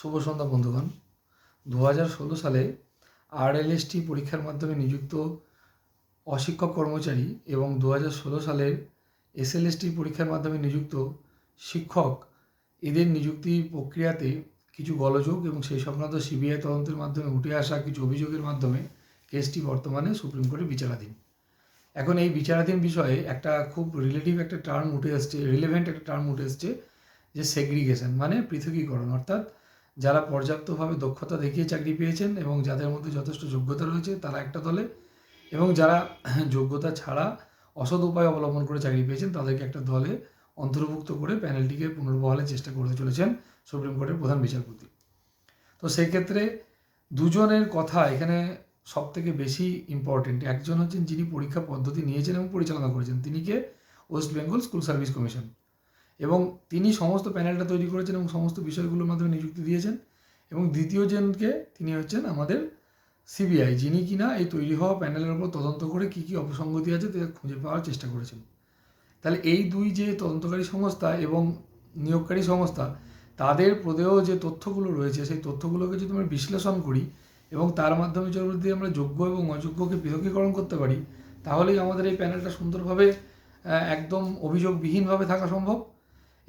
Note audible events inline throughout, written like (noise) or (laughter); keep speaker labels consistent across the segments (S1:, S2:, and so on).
S1: শুভ সন্ধ্যা, বন্ধুগণ। দু হাজার ষোলো সালে আরএলএসটি পরীক্ষার মাধ্যমে নিযুক্ত অশিক্ষক কর্মচারী এবং দু হাজার ষোলো সালের এসএলএসটি পরীক্ষার মাধ্যমে নিযুক্ত শিক্ষক, এদের নিযুক্তি প্রক্রিয়াতে কিছু গলযোগ এবং সেই সংক্রান্ত সিবিআই তদন্তের মাধ্যমে উঠে আসা কিছু অভিযোগের মাধ্যমে কেসটি বর্তমানে সুপ্রিম কোর্টে বিচারাধীন। এখন এই বিচারাধীন বিষয়ে একটা খুব রিলেটিভ একটা টার্ম উঠে এসছে রিলেভেন্ট একটা টার্ম উঠে এসছে যে সেগ্রিগেশন মানে পৃথকীকরণ, অর্থাৎ যারা পর্যাপ্তভাবে দক্ষতা দেখিয়ে চাকরি পেয়েছেন এবং যাদের মধ্যে যথেষ্ট যোগ্যতা রয়েছে, তারা একটা দলে। এবং যারা (clears throat) যোগ্যতা ছাড়া অসৎ উপায় অবলম্বন করে চাকরি পেয়েছেন, তাদেরকে একটা দলে অন্তর্ভুক্ত করে প্যানেলটিকে পুনর্বহালের চেষ্টা করতে চলেছেন সুপ্রিম কোর্টের প্রধান বিচারপতি। তো সেই ক্ষেত্রে দুজনের কথা এখানে সব থেকে বেশি ইম্পর্টেন্ট একজন হচ্ছেন যিনি পরীক্ষা পদ্ধতি নিয়েছেন এবং পরিচালনা করেছেন, তিনি কে? West Bengal School Service Commission. এবং তিনি সমস্ত প্যানেলটা তৈরি করেছেন এবং সমস্ত বিষয়গুলোর মাধ্যমে নিযুক্তি দিয়েছেন। এবং দ্বিতীয় জনকে তিনি হচ্ছেন আমাদের সিবিআই, যিনি কিনা এই তৈরি হওয়া প্যানেলের উপর তদন্ত করে কী কী অপসঙ্গতি আছে তা খুঁজে পাওয়ার চেষ্টা করেছেন। তাহলে এই দুই যে তদন্তকারী সংস্থা এবং নিয়োগকারী সংস্থা, তাদের প্রদেয় যে তথ্যগুলো রয়েছে, সেই তথ্যগুলোকে যদি আমরা বিশ্লেষণ করি এবং তার মাধ্যমে যদি আমরা যোগ্য এবং অযোগ্যকে পৃথকীকরণ করতে পারি, তাহলেই আমাদের এই প্যানেলটা সুন্দরভাবে একদম অভিযোগবিহীনভাবে থাকা সম্ভব।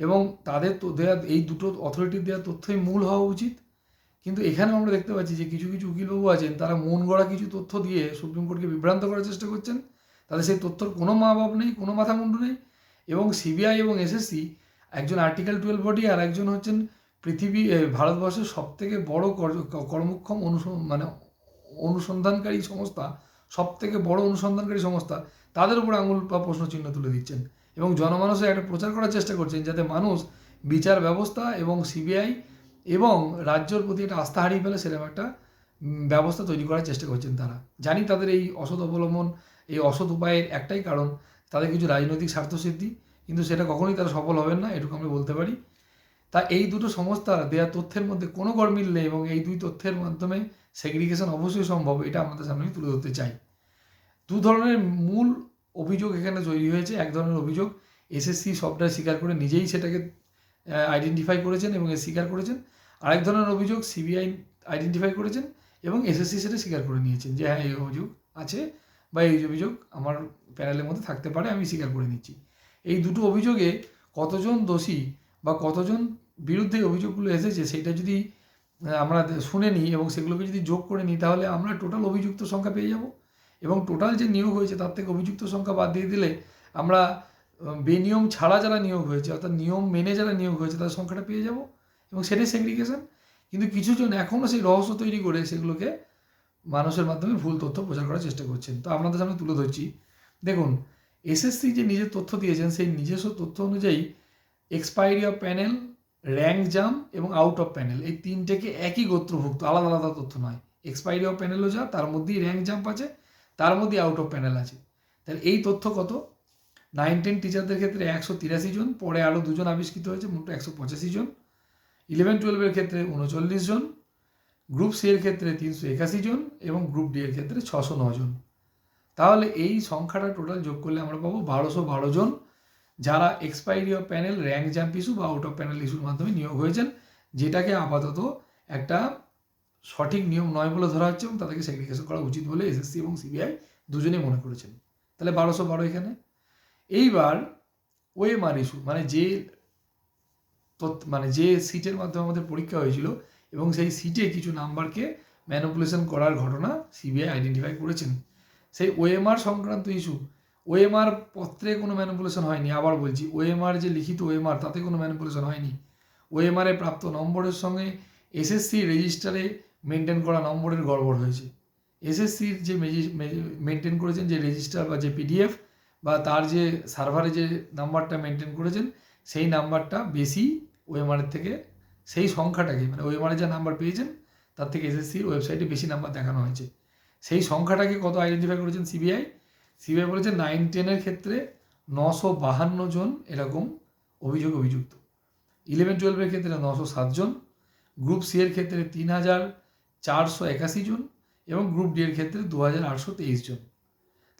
S1: এবং তাদের তো দেয়া, এই দুটো অথরিটির দেওয়া তথ্যই মূল হওয়া উচিত। কিন্তু এখানেও আমরা দেখতে পাচ্ছি যে কিছু কিছু উকিলবাবু আছেন, তারা মন গড়া কিছু তথ্য দিয়ে সুপ্রিম কোর্টকে বিভ্রান্ত করার চেষ্টা করছেন। তাদের সেই তথ্যর কোনো মা বাপ নেই, কোনো মাথা মুন্ডু নেই। এবং সিবিআই এবং এসএসসি একজন আর্টিকেল টুয়েলভ বডি আর একজন হচ্ছেন পৃথিবী ভারতবর্ষের সব থেকে বড় কর্মক্ষম অনুস মানে অনুসন্ধানকারী সংস্থা সব থেকে বড় অনুসন্ধানকারী সংস্থা, তাদের উপর আঙুল বা প্রশ্নচিহ্ন তুলে দিচ্ছেন। এবং জনমানসে একটা প্রচার করার চেষ্টা করছেন যাতে মানুষ বিচার ব্যবস্থা এবং সিবিআই এবং রাজ্যর প্রতি একটা আস্থা হারিয়ে ফেলে সেরকম একটা ব্যবস্থা তৈরি করার চেষ্টা করছেন তারা। জানি তাদের এই অসৎ অবলম্বন, এই অসৎ উপায়ের একটাই কারণ, তাদের কিছু রাজনৈতিক স্বার্থসিদ্ধি, কিন্তু সেটা কখনোই তারা সফল হবেন না, এটুকু আমরা বলতে পারি। তা এই দুটো সংস্থার দেওয়া তথ্যের মধ্যে কোনো গরমিল নেই এবং এই দুই তথ্যের মাধ্যমে সেগ্রিগেশন অবশ্যই সম্ভব, এটা আমাদের সামনে তুলে ধরতে চাই। দু ধরনের মূল অভিযোগ এখানে তৈরি হয়েছে, এক ধরনের অভিযোগ। এসএসসি সবটা স্বীকার করে নিজেই সেটাকে আইডেন্টিফাই করেছেন এবং স্বীকার করেছেন। আরেক ধরনের অভিযোগ সিবিআই আইডেন্টিফাই করেছেন এবং এসএসসি সেটা স্বীকার করে নিয়েছেন যে হ্যাঁ এই অভিযোগ আছে বা এই অভিযোগ আমার প্যানেলের মধ্যে থাকতে পারে, আমি স্বীকার করে নিচ্ছি। এই দুটো অভিযোগে কতজন দোষী বা কতজন বিরুদ্ধে অভিযোগগুলো এসেছে সেটা যদি আমরা শুনে নিই এবং সেগুলোকে যদি যোগ করে নিই, তাহলে আমরা টোটাল অভিযুক্ত সংখ্যা পেয়ে যাব। এবং টোটাল যে নিয়োগ হয়েছে, তার থেকে অভিযুক্ত সংখ্যা বাদ দিয়ে দিলে আমরা বেনিয়ম ছাড়া যারা নিয়োগ হয়েছে, অর্থাৎ নিয়ম মেনে যারা নিয়োগ হয়েছে, তাদের সংখ্যাটা পেয়ে যাব এবং সেটাই সেগ্রিগেশন কিন্তু কিছুজন এখনও সেই রহস্য তৈরি করে সেগুলোকে মানুষের মাধ্যমে ভুল তথ্য প্রচার করার চেষ্টা করছেন। তো আপনাদের সামনে তুলে ধরছি। দেখুন, এসএসসি যে নিজের তথ্য দিয়েছেন, সেই নিজস্ব তথ্য অনুযায়ী expiry of panel rank jump এবং আউট অফ প্যানেল এই তিনটেকে একই গোত্রভুক্ত, আলাদা আলাদা তথ্য নয়। এক্সপায়ারি অফ প্যানেলও যা, তার মধ্যেই র্যাঙ্ক জাম্প আছে। তার মধ্যে আউট অফ প্যানেল আছে। তাহলে এই তথ্য কত? নাইন টেন টিচারদের ক্ষেত্রে একশো তিরাশি জন, পরে আরও দুজন আবিষ্কৃত হয়েছে, মোট একশো পঁচাশি জন। ইলেভেন টুয়েলভের ক্ষেত্রে উনচল্লিশ জন গ্রুপ সি এর ক্ষেত্রে তিনশো একাশি জন এবং গ্রুপ ডি এর ক্ষেত্রে ছশো জন। তাহলে এই সংখ্যাটা টোটাল যোগ করলে আমরা পাবো বারোশো বারো জন, যারা expiry of panel rank jump issue বা আউট অফ প্যানেল ইস্যুর মাধ্যমে নিয়োগ হয়েছেন, যেটাকে আপাতত একটা সঠিক নিয়ম নয় বলে ধরা হচ্ছে এবং তাদেরকে সেগ্রিগেশন করা উচিত বলে এসএসসি এবং সিবিআই দুজনেই মনে করেছেন। তাহলে বারোশো বারো এখানে। এইবার ওএমআর ইস্যু মানে যে মানে যে সিটের মাধ্যমে আমাদের পরীক্ষা হয়েছিল এবং সেই সিটে কিছু নাম্বারকে ম্যানিপুলেশন করার ঘটনা সিবিআই আইডেন্টিফাই করেছেন। সেই ওএমআর সংক্রান্ত ইস্যু ওএমআর পত্রে কোনো ম্যানিপুলেশন হয়নি, আবার বলছি, ওএমআর যে লিখিত ওএমআর, তাতে কোনো ম্যানিপুলেশন হয়নি। ওএমআর প্রাপ্ত নম্বরের সঙ্গে এসএসসি রেজিস্টারে মেনটেন করা নম্বরের গড়বড় হয়েছে। এসএসসির যে মেনটেন করেছেন যে রেজিস্টার বা যে পিডিএফ বা তার যে সার্ভারে যে নাম্বারটা মেনটেন করেছেন, সেই নাম্বারটা বেশি ওএমআরের থেকে, সেই সংখ্যাটাকে মানে ওএমআরের যা নাম্বার পেয়েছেন, তার থেকে এসএসসির ওয়েবসাইটে বেশি নাম্বার দেখানো হয়েছে। সেই সংখ্যাটাকে কত আইডেন্টিফাই করেছেন সিবিআই সিবিআই বলেছে নাইন টেনের ক্ষেত্রে নশো বাহান্ন জন এরকম অভিযোগ অভিযুক্ত। ইলেভেন টুয়েলভের ক্ষেত্রে নশো সাতজন গ্রুপ সি এর ক্ষেত্রে তিন হাজার চারশো একাশি জন এবং গ্রুপ ডি এর ক্ষেত্রে দু হাজার আটশো তেইশ জন।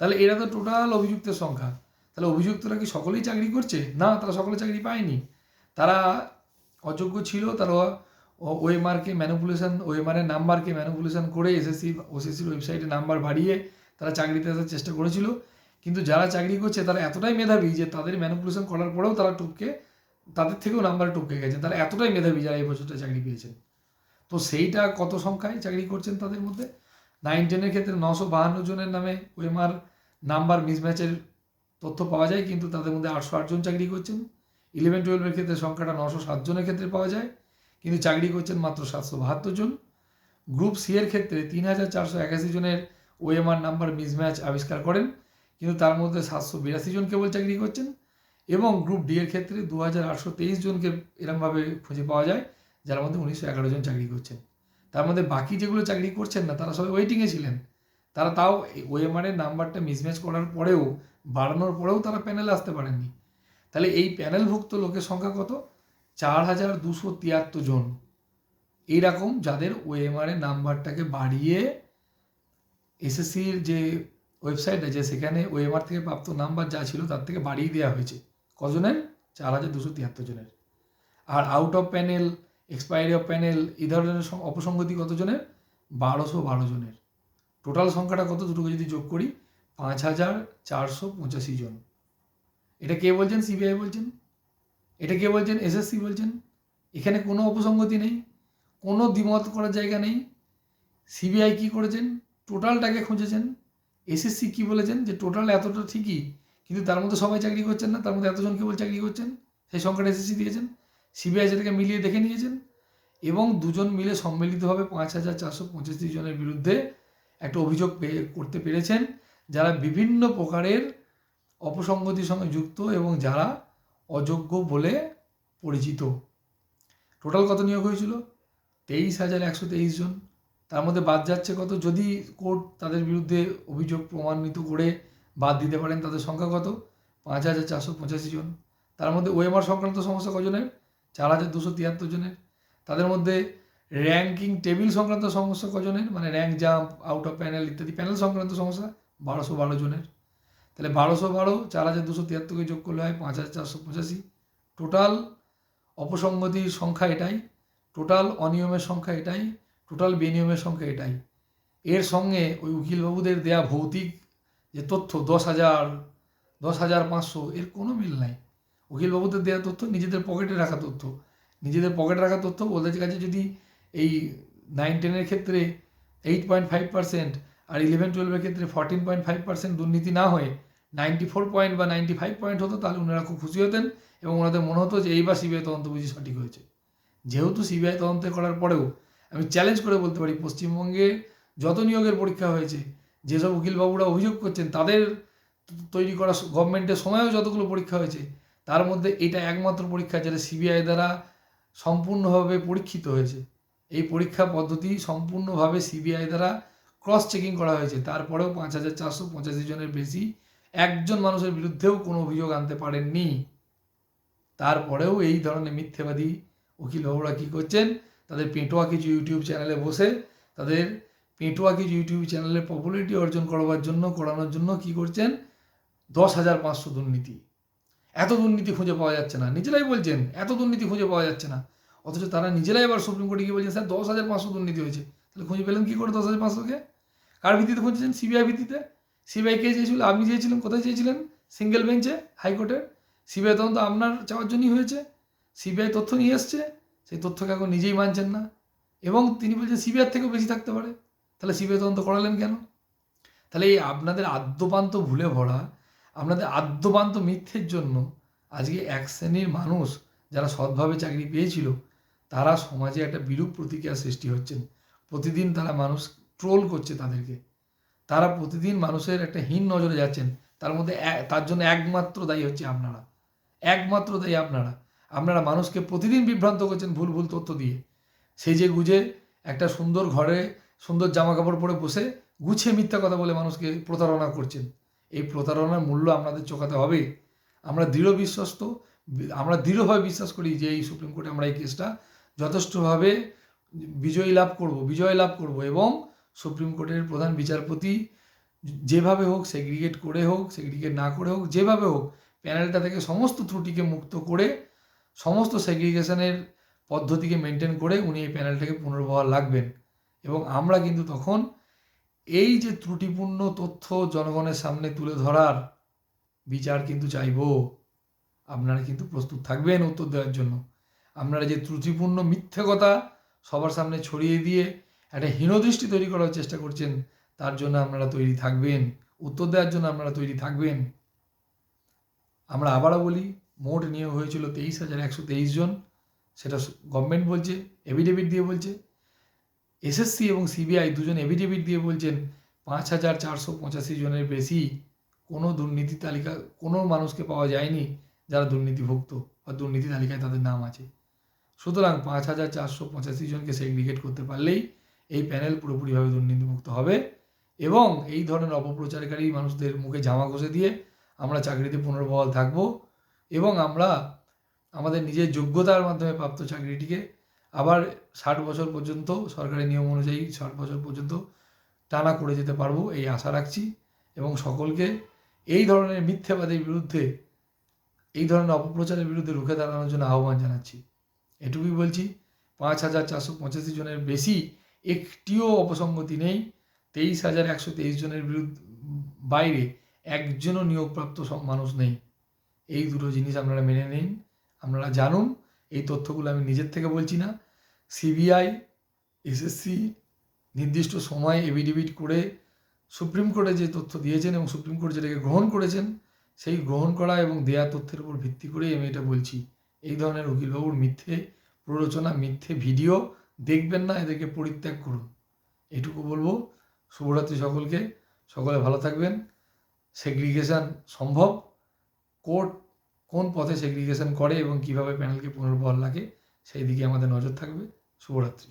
S1: তাহলে এরা তো টোটাল অভিযুক্তের সংখ্যা। তাহলে অভিযুক্তরা কি সকলেই চাকরি করছে? না, তারা সকলে চাকরি পায়নি। তারা অযোগ্য ছিল, তারা ওএমআরকে ম্যানিপুলেশন ওএমআরের নাম্বারকে ম্যানিপুলেশন করে এসএসসি ওসিসির ওয়েবসাইটে নাম্বার বাড়িয়ে তারা চাকরিতে আসার চেষ্টা করেছিল। কিন্তু যারা চাকরি করছে, তারা এতটাই মেধাবী যে তাদের ম্যানিপুলেশন করার পরেও তারা টুপকে, তাদের থেকেও নাম্বারে টপকে গেছে। তারা এতটাই মেধাবী যারা এই বছরটা চাকরি পেয়েছেন তো সেইটা কত সংখ্যায় চাকরি করছেন তাদের মধ্যে? নাইন টেনের ক্ষেত্রে নশো বাহান্ন জনের নামে ওএমআর নাম্বার মিসম্যাচের তথ্য পাওয়া যায়, কিন্তু তাদের মধ্যে আটশো আটজন চাকরি করছেন। ইলেভেন টুয়েলভের ক্ষেত্রে সংখ্যাটা নশো সাতজনের ক্ষেত্রে পাওয়া যায়, কিন্তু চাকরি করছেন মাত্র সাতশো বাহাত্তর জন। গ্রুপ সি এর ক্ষেত্রে তিন হাজার চারশো একাশি জনের ওএমআর নাম্বার মিসম্যাচ আবিষ্কার করেন, কিন্তু তার মধ্যে সাতশো বিরাশি জন কেবল চাকরি করছেন এবং গ্রুপ ডি এর ক্ষেত্রে দু হাজার আটশো তেইশ জনকে এরমভাবে খুঁজে পাওয়া যায়। যার মধ্যে উনিশশো এগারো জন চাকরি করছেন। তার মধ্যে বাকি যেগুলো চাকরি করছেন না, তারা সবাই ওয়েটিংয়ে ছিলেন। তারা তাও ওএমআরের নাম্বারটা মিসম্যাচ করার পরেও, বাড়ানোর পরেও তারা প্যানেলে আসতে পারেননি। তাহলে এই প্যানেলভুক্ত লোকের সংখ্যা কত? চার হাজার দুশো তিয়াত্তর জন। এইরকম যাদের ওএমআরের নাম্বারটাকে বাড়িয়ে এসএসসির যে ওয়েবসাইট আছে, সেখানে ওএমআর থেকে প্রাপ্ত নাম্বার যা ছিল তার থেকে বাড়িয়ে দেওয়া হয়েছে। কজনের? চার হাজার দুশো তিয়াত্তর জনের। আর out of panel expiry of panel এই ধরনের অপসঙ্গতি কত জনের বারোশো বারো জনের। টোটাল সংখ্যাটা কত? দুটোকে যদি যোগ করি, পাঁচ হাজার চারশো পঁচাশি জন। এটা কে বলছেন? সিবিআই বলছেন। এটা কে বলছেন? এসএসসি বলছেন। এখানে কোনো অপসঙ্গতি নেই, কোনো দ্বিমত করার জায়গা নেই। সিবিআই কি করেছেন? টোটালটাকে খুঁজেছেন। এসএসসি কি বলেছেন? যে টোটাল এতটা ঠিকই, কিন্তু তার মধ্যে সবাই চাকরি করছেন না, তার মধ্যে এতজন কেবল চাকরি করছেন, সেই সংখ্যাটা এসএসসি দিয়েছেন। সিবিআই সেটাকে মিলিয়ে দেখে নিয়েছেন এবং দুজন মিলে সম্মিলিতভাবে পাঁচ হাজার চারশো পঁচাশি জনের বিরুদ্ধে একটা অভিযোগ করতে পেরেছেন যারা বিভিন্ন প্রকারের অপসঙ্গতির সঙ্গে যুক্ত এবং যারা অযোগ্য বলে পরিচিত। টোটাল কত নিয়োগ হয়েছিল? তেইশ হাজার একশো তেইশ জন। তার মধ্যে বাদ যাচ্ছে কত? যদি কোর্ট তাদের বিরুদ্ধে অভিযোগ প্রমাণিত করে বাদ দিতে পারেন, তাদের সংখ্যা কত? পাঁচ হাজার চারশো পঁচাশি জন। তার মধ্যে ওএমআর সংক্রান্ত সমস্যা কজনের? চার হাজার দুশো তিয়াত্তর জনের। তাদের মধ্যে র্যাঙ্কিং টেবিল সংক্রান্ত সমস্যা কজনের? মানে rank jump out of panel ইত্যাদি প্যানেল সংক্রান্ত সমস্যা বারোশো বারো জনের। তাহলে বারোশো বারো, চার হাজার দুশো তিয়াত্তরকে যোগ করলে হয় পাঁচ হাজার চারশো পঁচাশি। টোটাল অপসঙ্গতির সংখ্যা এটাই। টোটাল অনিয়মের সংখ্যা এটাই। টোটাল বেনিয়মের সংখ্যা এটাই। এর সঙ্গে ওই উকিলবাবুদের দেয়া ভৌতিক যে তথ্য, দশ হাজার দশ হাজার পাঁচশো, এর কোনো মিল নাই। উকিলবাবুদের দেওয়া তথ্য, নিজেদের পকেটে রাখা তথ্য। নিজেদের পকেটে রাখা তথ্য ওদের কাছে যদি এই নাইন টেনের ক্ষেত্রে এইট পয়েন্ট ফাইভ পার্সেন্ট আর ইলেভেন টুয়েলভের ক্ষেত্রে ফর্টিন পয়েন্ট ফাইভ পার্সেন্ট দুর্নীতি না হয়ে নাইনটি ফোর পয়েন্ট বা নাইনটি ফাইভ পয়েন্ট হতো, তাহলে ওনারা খুব খুশি হতেন এবং ওনাদের মনে হতো যে এইবার সিবিআই তদন্ত বুঝি সঠিক হয়েছে। যেহেতু সিবিআই তদন্ত করার পরেও আমি চ্যালেঞ্জ করে বলতে পারি, পশ্চিমবঙ্গে যত নিয়োগের পরীক্ষা হয়েছে, যেসব উকিলবাবুরা অভিযোগ করছেন, তাদের তৈরি করা গভর্নমেন্টের সময়ও যতগুলো পরীক্ষা হয়েছে তার মধ্যে এটা একমাত্র পরীক্ষা যেটা সিবিআই দ্বারা সম্পূর্ণভাবে পরীক্ষিত হয়েছে। এই পরীক্ষা পদ্ধতি সম্পূর্ণভাবে সিবিআই দ্বারা ক্রস চেকিং করা হয়েছে। তারপরেও পাঁচ হাজার চারশো পঁচাশি জনের বেশি একজন মানুষের বিরুদ্ধেও কোনো অভিযোগ আনতে পারেননি। তারপরেও এই ধরনের মিথ্যেবাদী উকিল বাবুরা কী করছেন? তাদের পেটোয়া কিছু ইউটিউব চ্যানেলে বসে তাদের পেটোয়া কিছু ইউটিউব চ্যানেলে পপুলারিটি অর্জন করবার জন্য, করানোর জন্য কি করছেন? দশ হাজার পাঁচশো দুর্নীতি। এত দুর্নীতি খুঁজে পাওয়া যাচ্ছে না। নিজেরাই বলছেন, এত দুর্নীতি খুঁজে পাওয়া যাচ্ছে না। অথচ তারা নিজেরাই আবার সুপ্রিম কোর্টে গিয়ে বলছেন, স্যার, দশ হাজার পাঁচশো দুর্নীতি হয়েছে। তাহলে খুঁজে পেলেন কী করে দশ হাজার পাঁচশোকে কার ভিত্তিতে খুঁজেছেন? সিবিআই ভিত্তিতে। সিবিআই কে চেয়েছিল? আপনি চেয়েছিলেন? কোথায় চেয়েছিলেন? সিঙ্গেল বেঞ্চে হাইকোর্টে সিবিআই তদন্ত আপনার চাওয়ার জন্যই হয়েছে। সিবিআই তথ্য নিয়ে এসছে। সেই তথ্যকে এখন নিজেই মানছেন না। এবং তিনি বলছেন, সিবিআই থেকেও বেশি থাকতে পারে। তাহলে সিবিআই তদন্ত করালেন কেন? তাহলে এই আপনাদের আদ্যপান্ত ভুলে ভরা আপনাদের আদ্যপান্ত মিথ্যের জন্য আজকে এক শ্রেণির মানুষ যারা সৎভাবে চাকরি পেয়েছিল, তারা সমাজে একটা বিরূপ প্রতিক্রিয়া সৃষ্টি হচ্ছেন। প্রতিদিন তারা মানুষ ট্রোল করছে তাদেরকে। তারা প্রতিদিন মানুষের একটা হীন নজরে যাচ্ছেন। তার মধ্যে তার জন্য একমাত্র দায়ী হচ্ছে আপনারা। একমাত্র দায়ী আপনারা। আপনারা মানুষকে প্রতিদিন বিভ্রান্ত করছেন ভুল ভুল তথ্য দিয়ে। সেজে গুজে একটা সুন্দর ঘরে সুন্দর জামা কাপড় পরে বসে গুছিয়ে মিথ্যা কথা বলে মানুষকে প্রতারণা করছেন। এই প্রতারণার মূল্য আপনাদের চোখাতে হবে। আমরা দৃঢ় বিশ্বস্ত, আমরা দৃঢ়ভাবে বিশ্বাস করি যে এই সুপ্রিম কোর্টে আমরা এই কেসটা যথেষ্টভাবে বিজয়ী লাভ করব, বিজয় লাভ করব এবং সুপ্রিম কোর্টের প্রধান বিচারপতি যেভাবে হোক, সেগ্রিগেট করে হোক, সেগ্রিগেট না করে হোক, যেভাবে হোক, প্যানেলটা থেকে সমস্ত ত্রুটিকে মুক্ত করে, সমস্ত সেগ্রিগেশনের পদ্ধতিকে মেনটেন করে উনি এই প্যানেলটাকে পুনর্বহাল লাগবেন এবং আমরা কিন্তু তখন এই যে ত্রুটিপূর্ণ তথ্য জনগণের সামনে তুলে ধরার বিচার কিন্তু চাইব। আপনারা কিন্তু প্রস্তুত থাকবেন উত্তর দেওয়ার জন্য। আপনারা যে ত্রুটিপূর্ণ মিথ্যে কথা সবার সামনে ছড়িয়ে দিয়ে একটা হীনদৃষ্টি তৈরি করার চেষ্টা করছেন, তার জন্য আপনারা তৈরি থাকবেন। উত্তর দেওয়ার জন্য আপনারা তৈরি থাকবেন। আমরা আবারও বলি, মোট নিয়োগ হয়েছিল তেইশ হাজার একশো তেইশ জন। সেটা গভর্নমেন্ট বলছে এভিডেভিট দিয়ে বলছে। এসএসসি এবং সিবিআই দুজন এভিডেভিট দিয়ে বলছেন, পাঁচ হাজার চারশো পঁচাশি জনের বেশি কোনো দুর্নীতি তালিকা, কোনো মানুষকে পাওয়া যায়নি যারা দুর্নীতিভুক্ত বা দুর্নীতি তালিকায় তাদের নাম আছে। সুতরাং পাঁচ হাজার চারশো পঁচাশি জনকে সেগ্রিগেট করতে পারলেই এই প্যানেল পুরোপুরিভাবে দুর্নীতিমুক্ত হবে এবং এই ধরনের অপপ্রচারকারী মানুষদের মুখে জামা ঘষে দিয়ে আমরা চাকরিতে পুনর্বহাল থাকব এবং আমরা আমাদের নিজের যোগ্যতার মাধ্যমে প্রাপ্ত চাকরিটিকে আবার ষাট বছর পর্যন্ত, সরকারি নিয়ম অনুযায়ী ষাট বছর পর্যন্ত টানা করে যেতে পারব, এই আশা রাখছি। এবং সকলকে এই ধরনের মিথ্যাবাদের বিরুদ্ধে, এই ধরনের অপপ্রচারের বিরুদ্ধে রুখে দাঁড়ানোর জন্য আহ্বান জানাচ্ছি। এটুকুই বলছি, পাঁচ হাজার চারশো পঁচাশি জনের বেশি একটিও অপসঙ্গতি নেই। তেইশ হাজার একশো তেইশ জনের বিরুদ্ধে, বাইরে একজনও নিয়োগপ্রাপ্ত সব মানুষ নেই। এই দুটো জিনিস আপনারা মেনে নিন, আপনারা জানুন। এই তথ্যগুলো আমি নিজের থেকে বলছি না। সিবিআই, এসএসসি নির্দিষ্ট সময় এভিডেভিট করে সুপ্রিম কোর্টে যে তথ্য দিয়েছেন এবং সুপ্রিম কোর্ট যেটাকে গ্রহণ করেছেন, সেই গ্রহণ করা এবং দেয়া তথ্যের উপর ভিত্তি করেই আমি এটা বলছি। এই ধরনের উকিলবাবুর মিথ্যে প্ররোচনা, মিথ্যে ভিডিও দেখবেন না, এদেরকে পরিত্যাগ করুন। এটুকু বলব। শুভরাত্রি সকলকে। সকলে ভালো থাকবেন। সেগ্রিগেশন সম্ভব। কোর্ট কোন পথে সেগ্রিগেশন করে এবং কীভাবে প্যানেলকে পুনর্বহাল লাগে সেই দিকে আমাদের নজর থাকবে। শুভরাত্রি।